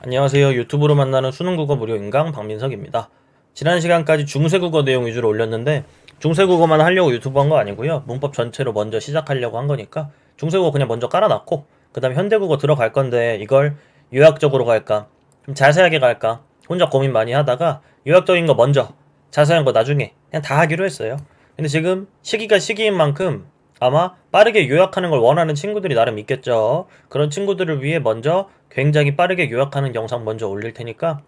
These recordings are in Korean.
안녕하세요. 유튜브로 만나는 수능국어 무료 인강 박민석입니다. 지난 시간까지 중세국어 내용 위주로 올렸는데 중세국어만 하려고 유튜브 한 거 아니고요. 문법 전체로 먼저 시작하려고 한 거니까 중세국어 그냥 먼저 깔아놨고 그 다음에 현대국어 들어갈 건데 이걸 요약적으로 갈까? 좀 자세하게 갈까? 혼자 고민 많이 하다가 요약적인 거 먼저 자세한 거 나중에 그냥 다 하기로 했어요. 근데 지금 시기가 시기인 만큼 아마 빠르게 요약하는 걸 원하는 친구들이 나름 있겠죠. 그런 친구들을 위해 먼저 굉장히 빠르게 요약하는 영상 먼저 올릴 테니까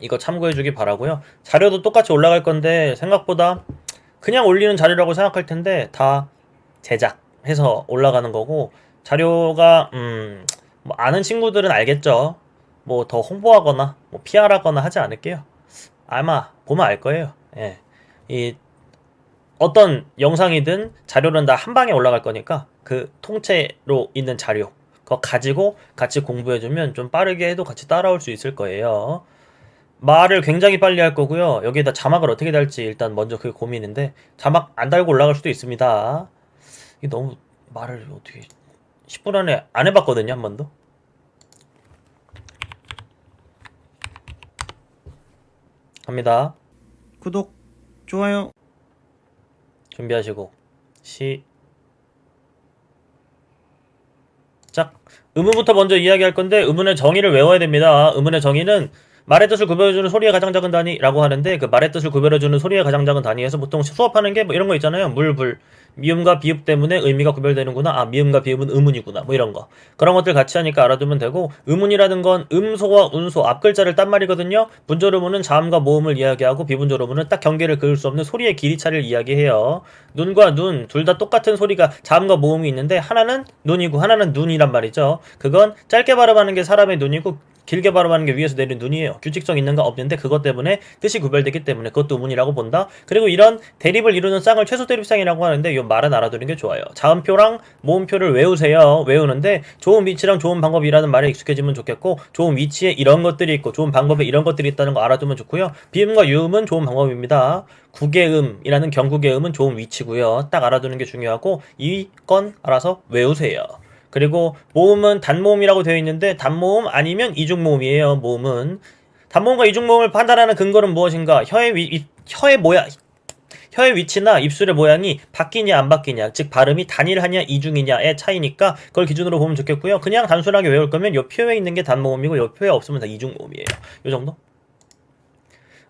이거 참고해 주기 바라고요. 자료도 똑같이 올라갈 건데 생각보다 그냥 올리는 자료라고 생각할 텐데 다 제작해서 올라가는 거고 자료가 음, 뭐 아는 친구들은 알겠죠. 뭐 더 홍보하거나 뭐 PR하거나 하지 않을게요. 아마 보면 알 거예요. 예. 이 어떤 영상이든 자료는 다 한 방에 올라갈 거니까 그 통째로 있는 자료 그거 가지고 같이 공부해주면 좀 빠르게 해도 같이 따라올 수 있을 거예요. 말을 굉장히 빨리 할 거고요. 여기에다 자막을 어떻게 달지 일단 먼저 그게 고민인데 자막 안 달고 올라갈 수도 있습니다. 이게 너무 말을 어떻게 10분 안에 안 해봤거든요 한 번도. 갑니다. 구독, 좋아요. 준비하시고 시. 작 의문부터 먼저 이야기할 건데 의문의 정의를 외워야 됩니다. 의문의 정의는 말의 뜻을 구별해주는 소리의 가장 작은 단위라고 하는데 그 말의 뜻을 구별해주는 소리의 가장 작은 단위에서 보통 수업하는 게 뭐 이런 거 있잖아요. 물, 불. 미음과 비읍 때문에 의미가 구별되는구나. 아, 미음과 비읍은 의문이구나. 뭐 이런 거. 그런 것들 같이 하니까 알아두면 되고 의문이라는 건 음소와 운소 앞 글자를 딴 말이거든요. 분절 의문은 자음과 모음을 이야기하고 비분절 의문은 딱 경계를 그을 수 없는 소리의 길이 차를 이야기해요. 눈과 눈 둘 다 똑같은 소리가 자음과 모음이 있는데 하나는 눈이고 하나는 눈이란 말이죠. 그건 짧게 발음하는 게 사람의 눈이고 길게 발음하는 게 위에서 내린 눈이에요. 규칙성 있는가 없는데 그것 때문에 뜻이 구별되기 때문에 그것도 의문이라고 본다. 그리고 이런 대립을 이루는 쌍을 최소 대립쌍이라고 하는데 이 말은 알아두는 게 좋아요. 자음표랑 모음표를 외우세요. 외우는데 좋은 위치랑 좋은 방법이라는 말에 익숙해지면 좋겠고 좋은 위치에 이런 것들이 있고 좋은 방법에 이런 것들이 있다는 거 알아두면 좋고요. 비음과 유음은 좋은 방법입니다. 국의음이라는 경국의 음은 좋은 위치고요. 딱 알아두는 게 중요하고 이 건 알아서 외우세요. 그리고 모음은 단모음이라고 되어 있는데 단모음 아니면 이중모음이에요. 모음은 단모음과 이중모음을 판단하는 근거는 무엇인가? 혀의 위, 이- 혀의 모양 혀의 위치나 입술의 모양이 바뀌냐 안 바뀌냐 즉 발음이 단일하냐 이중이냐의 차이니까 그걸 기준으로 보면 좋겠고요. 그냥 단순하게 외울 거면 요 표에 있는 게 단모음이고 요 표에 없으면 다 이중모음이에요. 요 정도?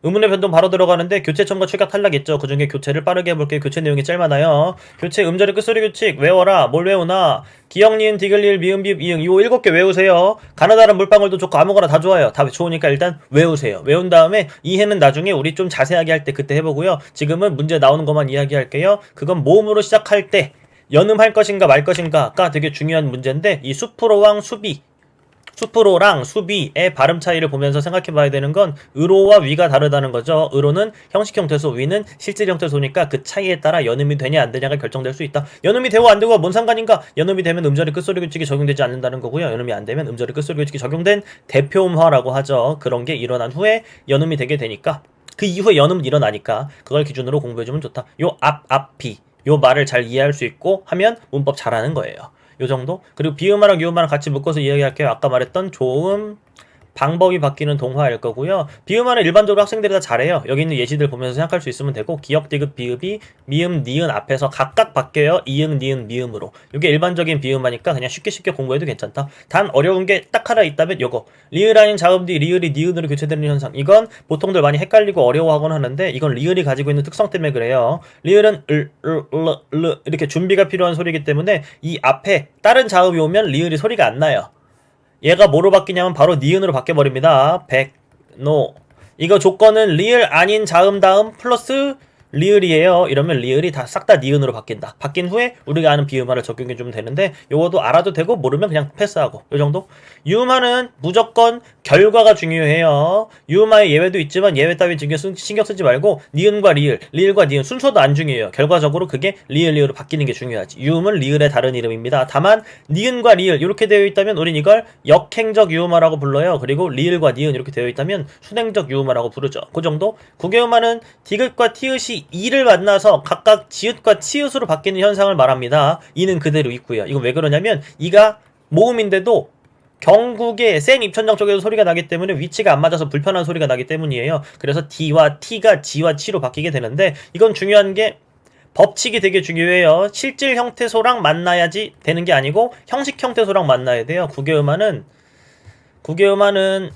의문의 변동 바로 들어가는데 교체 첨가 출격 탈락했죠. 그 중에 교체를 빠르게 해볼게요. 교체 내용이 제일 많아요. 교체 음절의 끝소리 규칙 외워라. 뭘 외우나? 기역, 니은, 디귿, 미음, 비읍, 이응 이거 일곱 개 외우세요. 가느다란 물방울도 좋고 아무거나 다 좋아요. 다 좋으니까 일단 외우세요. 외운 다음에 이해는 나중에 우리 좀 자세하게 할 때 그때 해보고요. 지금은 문제 나오는 것만 이야기할게요. 그건 모음으로 시작할 때 연음할 것인가 말 것인가가 되게 중요한 문제인데 이 수프로왕 수비 수프로랑 수비의 발음 차이를 보면서 생각해 봐야 되는 건 의로와 위가 다르다는 거죠. 의로는 형식 형태소, 위는 실질 형태소니까 그 차이에 따라 연음이 되냐 안 되냐가 결정될 수 있다. 연음이 되고 안 되고가 뭔 상관인가? 연음이 되면 음절의 끝소리 규칙이 적용되지 않는다는 거고요. 연음이 안 되면 음절의 끝소리 규칙이 적용된 대표음화라고 하죠. 그런 게 일어난 후에 연음이 되게 되니까 그 이후에 연음은 일어나니까 그걸 기준으로 공부해주면 좋다. 요 앞, 앞이 요 말을 잘 이해할 수 있고 하면 문법 잘하는 거예요. 요 정도? 그리고 비음화랑 유음화랑 같이 묶어서 이야기할게요. 아까 말했던 조음, 방법이 바뀌는 동화일 거고요. 비음화는 일반적으로 학생들이 다 잘해요. 여기 있는 예시들 보면서 생각할 수 있으면 되고 기역, 디귿, 비읍이 미음, 니은 앞에서 각각 바뀌어요. 이응, 니은, 미음으로. 이게 일반적인 비음화니까 그냥 쉽게 쉽게 공부해도 괜찮다. 단 어려운 게 딱 하나 있다면 요거. 리을아닌 자음 뒤 리을이 니은으로 교체되는 현상. 이건 보통들 많이 헷갈리고 어려워하곤 하는데 이건 리을이 가지고 있는 특성 때문에 그래요. 리을은 을, 을, 르, 르 이렇게 준비가 필요한 소리이기 때문에 이 앞에 다른 자음이 오면 리을이 소리가 안 나요. 얘가 뭐로 바뀌냐면 바로 니은으로 바뀌어버립니다. 백, 노. 이거 조건은 리을 아닌 자음 다음 플러스 리을이에요. 이러면 리을이 다 싹 다 니은으로 바뀐다. 바뀐 후에 우리가 아는 비음화를 적용해 주면 되는데 요것도 알아도 되고 모르면 그냥 패스하고 요 정도. 유음화는 무조건 결과가 중요해요. 유음화의 예외도 있지만 예외 따위 신경 쓰지 말고 니은과 리을, 리을과 니은 순서도 안 중요해요. 결과적으로 그게 리을 리을로 바뀌는 게 중요하지. 유음은 리을의 다른 이름입니다. 다만 니은과 리을 이렇게 되어 있다면 우린 이걸 역행적 유음화라고 불러요. 그리고 리을과 니은 이렇게 되어 있다면 순행적 유음화라고 부르죠. 그 정도. 국외음화는 디귿과 티읕이 이를 만나서 각각 지읒과 치읒으로 바뀌는 현상을 말합니다. 이는 그대로 있고요. 이건 왜 그러냐면 이가 모음인데도 경국의 생 입천장 쪽에서 소리가 나기 때문에 위치가 안 맞아서 불편한 소리가 나기 때문이에요. 그래서 D와 T가 G와 G로 바뀌게 되는데 이건 중요한 게 법칙이 되게 중요해요. 실질 형태소랑 만나야지 되는 게 아니고 형식 형태소랑 만나야 돼요. 국외음화는 국외음화는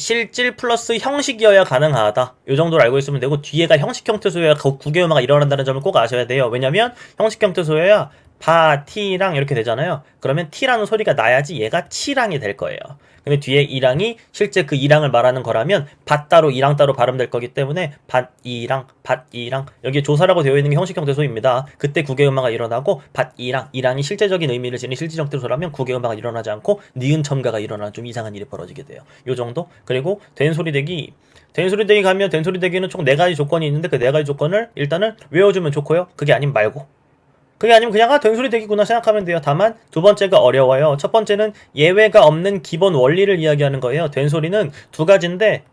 실질 플러스 형식이어야 가능하다. 이 정도로 알고 있으면 되고 뒤에가 형식 형태소여야 그 국외음화가 일어난다는 점을 꼭 아셔야 돼요. 왜냐면 형식 형태소여야 바, 티랑 이렇게 되잖아요. 그러면 티라는 소리가 나야지 얘가 치랑이 될 거예요. 근데 뒤에 이랑이 실제 그 이랑을 말하는 거라면 밭 따로 이랑 따로 발음될 거기 때문에 밭 이랑 밭 이랑 여기 조사라고 되어 있는 게 형식 형태소입니다. 그때 국외음화가 일어나고 밭 이랑 이랑이 실제적인 의미를 지닌 실질 형태소라면 국외음화가 일어나지 않고 니은 첨가가 일어나는 좀 이상한 일이 벌어지게 돼요. 요 정도. 그리고 된 소리 대기 된 소리 대기 가면 된 소리 대기는 총 네 가지 조건이 있는데 그 네 가지 조건을 일단은 외워주면 좋고요. 그게 아니면 말고. 그게 아니면 그냥 아 된소리 대기구나 생각하면 돼요. 다만 두 번째가 어려워요. 첫 번째는 예외가 없는 기본 원리를 이야기하는 거예요. 된소리는 두 가지인데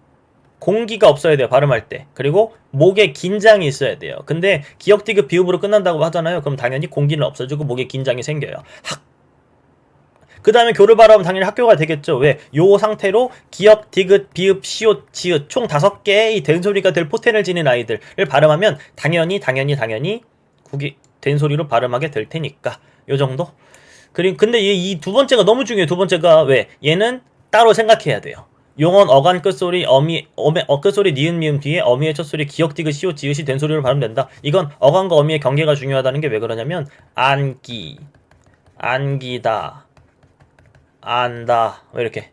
공기가 없어야 돼요. 발음할 때. 그리고 목에 긴장이 있어야 돼요. 근데 기역 디귿 비읍으로 끝난다고 하잖아요. 그럼 당연히 공기는 없어지고 목에 긴장이 생겨요. 학. 그 다음에 교를 발음하면 당연히 학교가 되겠죠. 왜? 요 상태로 기역, 디귿, 비읍, 시옷, 지읒 총 다섯 개의 된소리가 될 포텐을 지닌 아이들을 발음하면 당연히 당연히 당연히 국이 된 소리로 발음하게 될 테니까 요 정도. 그리고 근데 이 두 번째가 너무 중요해요. 두 번째가 왜? 얘는 따로 생각해야 돼요. 용언 어간 끝소리 어미 어메 어 끝소리 니은 미음 뒤에 어미의 첫소리 기역 디귿 시옷 지읒이 된 소리로 발음된다. 이건 어간과 어미의 경계가 중요하다는 게 왜 그러냐면 안기 안기다 안다 왜 이렇게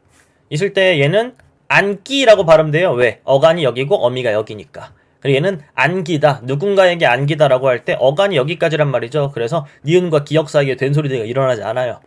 있을 때 얘는 안기라고 발음돼요. 왜? 어간이 여기고 어미가 여기니까. 그리고 얘는 안기다. 누군가에게 안기다라고 할 때 어간이 여기까지란 말이죠. 그래서 니은과 기역 사이에 된소리가 일어나지 않아요.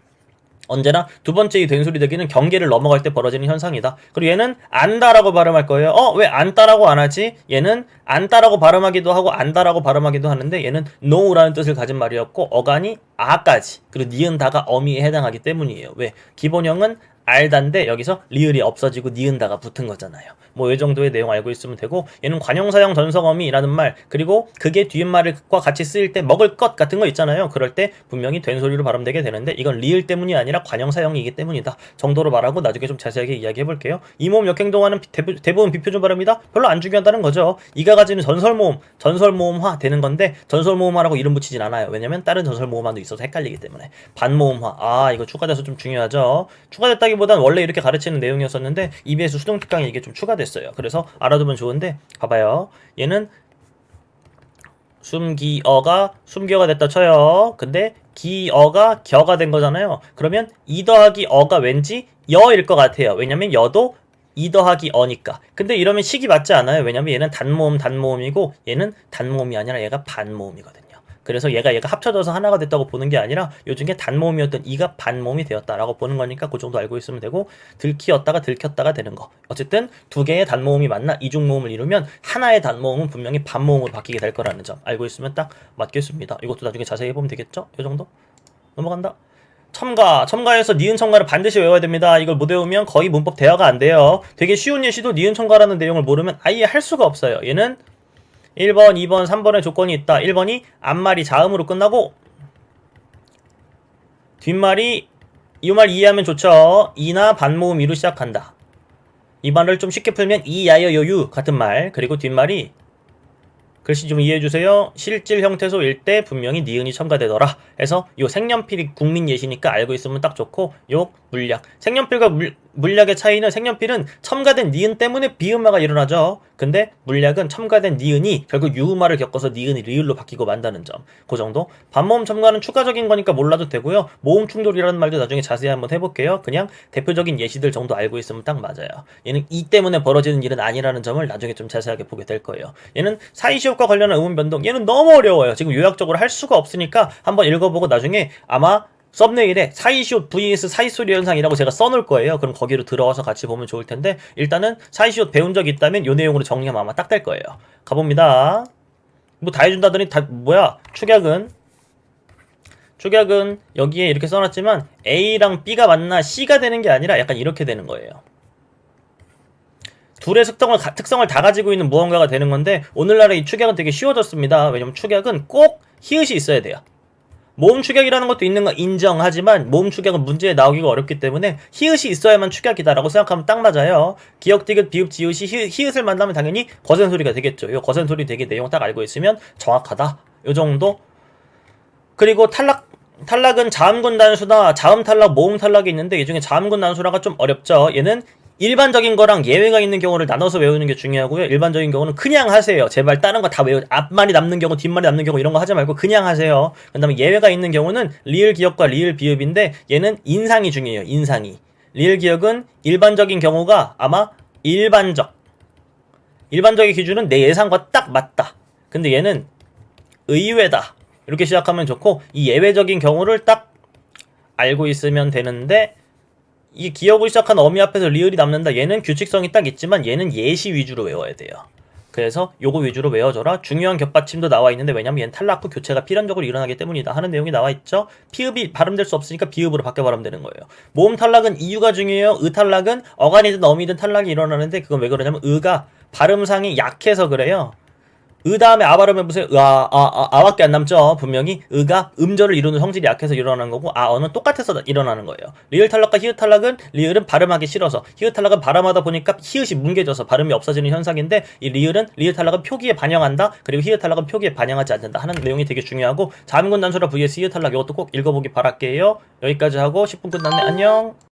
언제나 두 번째 이 된소리 되기는 경계를 넘어갈 때 벌어지는 현상이다. 그리고 얘는 안다라고 발음할 거예요. 어, 왜 안다라고 안 하지? 얘는 안다라고 발음하기도 하고 안다라고 발음하기도 하는데 얘는 no라는 뜻을 가진 말이었고 어간이 아까지 그리고 니은 다가 어미에 해당하기 때문이에요. 왜? 기본형은 알다인데 여기서 리을이 없어지고 니은다가 붙은 거잖아요. 뭐 이 정도의 내용 알고 있으면 되고 얘는 관용사형 전성어미라는 말 그리고 그게 뒤말과 같이 쓰일 때 먹을 것 같은 거 있잖아요. 그럴 때 분명히 된 소리로 발음되게 되는데 이건 리을 때문이 아니라 관용사형이기 때문이다. 정도로 말하고 나중에 좀 자세하게 이야기해 볼게요. 이 모음 역행동화는 대부, 대부분 비표준 발음이다. 별로 안 중요하다는 거죠. 이가 가지는 전설모음, 전설모음화 되는 건데 전설모음화라고 이름 붙이진 않아요. 왜냐면 다른 전설모음화도 있어서 헷갈리기 때문에 반모음화 아 이거 추가돼서 좀 중요하죠. 추가됐다기 보단 원래 이렇게 가르치는 내용이었었는데 EBS 수동 특강에 이게 좀 추가됐어요. 그래서 알아두면 좋은데 봐봐요. 얘는 숨기어가 숨겨가 됐다 쳐요. 근데 기어가 겨가 된 거잖아요. 그러면 이 더하기 어가 왠지 여일 것 같아요. 왜냐면 여도 이 더하기 어니까. 근데 이러면 식이 맞지 않아요. 왜냐면 얘는 단모음 단모음이고 얘는 단모음이 아니라 얘가 반모음이거든요. 그래서 얘가 얘가 합쳐져서 하나가 됐다고 보는 게 아니라 요중에 단모음이었던 이가 반모음이 되었다라고 보는 거니까 그 정도 알고 있으면 되고 들키었다가 들켰다가 되는 거. 어쨌든 두 개의 단모음이 만나 이중 모음을 이루면 하나의 단모음은 분명히 반모음으로 바뀌게 될 거라는 점 알고 있으면 딱 맞겠습니다. 이것도 나중에 자세히 해보면 되겠죠? 이 정도? 넘어간다. 첨가, 첨가에서 니은 첨가를 반드시 외워야 됩니다. 이걸 못 외우면 거의 문법 대화가 안 돼요. 되게 쉬운 예시도 니은 첨가라는 내용을 모르면 아예 할 수가 없어요. 얘는 1번, 2번, 3번의 조건이 있다. 1번이 앞말이 자음으로 끝나고 뒷말이 이 말 이해하면 좋죠. 이나 반모음 이로 시작한다. 이 말을 좀 쉽게 풀면 이, 야여, 여유 같은 말 그리고 뒷말이 글씨 좀 이해해 주세요. 실질 형태소일 때 분명히 니은이 첨가되더라. 해서 요 색연필이 국민 예시니까 알고 있으면 딱 좋고 요 물약. 색연필과 물, 물약의 차이는 색연필은 첨가된 니은 때문에 비음화가 일어나죠. 근데 물약은 첨가된 니은이 결국 유음화를 겪어서 니은이 리을로 바뀌고 만다는 점. 그 정도. 반모음 첨가는 추가적인 거니까 몰라도 되고요. 모음 충돌이라는 말도 나중에 자세히 한번 해볼게요. 그냥 대표적인 예시들 정도 알고 있으면 딱 맞아요. 얘는 이 때문에 벌어지는 일은 아니라는 점을 나중에 좀 자세하게 보게 될 거예요. 얘는 사이시옷과 관련한 음운 변동. 얘는 너무 어려워요. 지금 요약적으로 할 수가 없으니까 한번 읽어보고 나중에 아마 썸네일에 사이시옷 vs 사이소리 현상이라고 제가 써놓을 거예요. 그럼 거기로 들어와서 같이 보면 좋을 텐데 일단은 사이시옷 배운 적 있다면 요 내용으로 정리하면 아마 딱 될 거예요. 가봅니다. 뭐 다 해준다더니 다 뭐야 축약은 축약은 여기에 이렇게 써놨지만 A랑 B가 만나 C가 되는 게 아니라 약간 이렇게 되는 거예요. 둘의 특성을, 가- 특성을 다 가지고 있는 무언가가 되는 건데 오늘날의 이 축약은 되게 쉬워졌습니다. 왜냐면 축약은 꼭 히읗이 있어야 돼요. 모음 축약이라는 것도 있는 거 인정하지만 모음 축약은 문제에 나오기가 어렵기 때문에 히읗이 있어야만 축약이다라고 생각하면 딱 맞아요. 기역, 디귿, 비읍, 지읒이 히, 히읗을 만나면 당연히 거센 소리가 되겠죠. 이 거센 소리 되게 내용 딱 알고 있으면 정확하다. 요 정도. 그리고 탈락 탈락은 자음군 단수나 자음 탈락, 모음 탈락이 있는데 이 중에 자음군 단수라가 좀 어렵죠. 얘는 일반적인 거랑 예외가 있는 경우를 나눠서 외우는 게 중요하고요. 일반적인 경우는 그냥 하세요. 제발 다른 거 다 외우. 앞말이 남는 경우, 뒷말이 남는 경우 이런 거 하지 말고 그냥 하세요. 그다음에 예외가 있는 경우는 리을 기억과 리을 비읍인데 얘는 인상이 중요해요. 인상이. 리을 기억은 일반적인 경우가 아마 일반적. 일반적인 기준은 내 예상과 딱 맞다. 근데 얘는 의외다. 이렇게 시작하면 좋고 이 예외적인 경우를 딱 알고 있으면 되는데 이 기억을 시작한 어미 앞에서 리을이 남는다. 얘는 규칙성이 딱 있지만 얘는 예시 위주로 외워야 돼요. 그래서 요거 위주로 외워줘라. 중요한 겹받침도 나와 있는데 왜냐면 얘는 탈락 후 교체가 필연적으로 일어나기 때문이다 하는 내용이 나와 있죠. 피읍이 발음될 수 없으니까 비읍으로 바뀌어 발음되는 거예요. 모음 탈락은 이유가 중요해요. 의 탈락은 어간이든 어미든 탈락이 일어나는데 그건 왜 그러냐면 의가 발음상이 약해서 그래요. 의 다음에 아 발음 해보세요. 아, 아, 아, 아 밖에 안 남죠. 분명히 의가 음절을 이루는 성질이 약해서 일어나는 거고 아, 어는 똑같아서 일어나는 거예요. 리을 탈락과 히읗 탈락은 리을은 발음하기 싫어서 히읗 탈락은 발음하다 보니까 히읗이 뭉개져서 발음이 없어지는 현상인데 이 리을은 리을 탈락은 표기에 반영한다. 그리고 히읗 탈락은 표기에 반영하지 않는다 하는 내용이 되게 중요하고 자음군 단수라 vs 히읗 탈락 이것도 꼭 읽어보기 바랄게요. 여기까지 하고 10분 끝났네. 안녕.